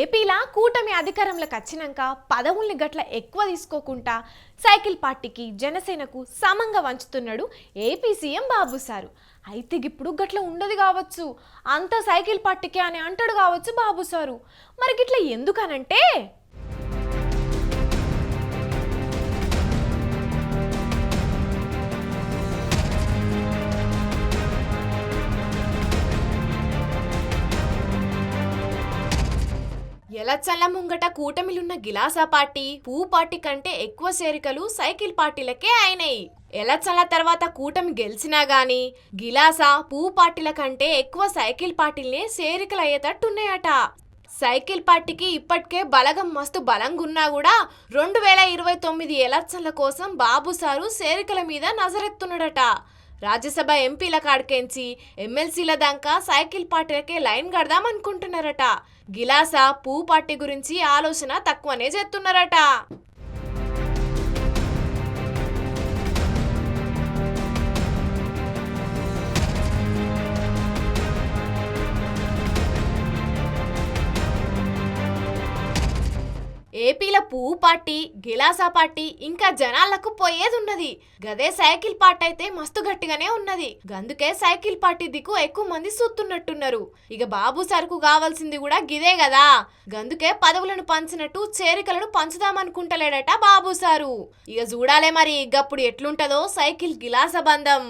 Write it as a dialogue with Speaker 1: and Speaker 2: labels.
Speaker 1: ఏపీలా కూటమి అధికారంలోకి వచ్చినాక పదవుల్ని గట్ల ఎక్కువ తీసుకోకుండా సైకిల్ పార్టీకి జనసేనకు సమంగా వంచుతున్నాడు ఏపీ సీఎం బాబు సారు. అయితే ఇప్పుడు గట్ల ఉండదు కావచ్చు. అంత సైకిల్ పార్టీకే అని అంటాడు కావచ్చు బాబు సారు. మరి గిట్ల ఎందుకనంటే ఎలచ్చల్ల ముంగట కూటమిలున్న గిలాసా పార్టీ పూ పార్టీ కంటే ఎక్కువ చేరికలు సైకిల్ పార్టీలకే అయినాయి. ఎలచ్చల్ల తర్వాత కూటమి గెలిచినా గాని గిలాసా పూ పార్టీల కంటే ఎక్కువ సైకిల్ పార్టీలనే చేరికలు అయ్యేటట్టున్నాయట. సైకిల్ పార్టీకి ఇప్పటికే బలగం మస్తు బలంగున్నా కూడా రెండు వేల ఇరవై తొమ్మిది ఎలక్షన్ల కోసం బాబు సారు చేరికల మీద నజరెత్తున్నాడట. రాజ్యసభ ఎంపీల కాడికెంచి ఎమ్మెల్సీల దాకా సైకిల్ పార్టీలకే లైన్ కడదాం అనుకుంటున్నారట పూ పార్టీ గురించి ఆలోచన తక్కువనే చేస్తున్నారట. ఏపీల పువ్వు పార్టీ గిలాసా పార్టీ ఇంకా జనాలకు పోయేది ఉన్నది గదే సైకిల్ పార్టీ అయితే మస్తు గట్టిగానే ఉన్నది. గందుకే సైకిల్ పార్టీ దిక్కు ఎక్కువ మంది సుత్తున్నట్టున్నారు. ఇక బాబు సరుకు కావాల్సింది కూడా గిదే కదా గందుకే పదవులను పంచినట్టు చేరికలను పంచుదామనుకుంటలేడట బాబు సారు. ఇక చూడాలే మరి గప్పుడు ఎట్లుంటదో సైకిల్ గిలాస బంధం.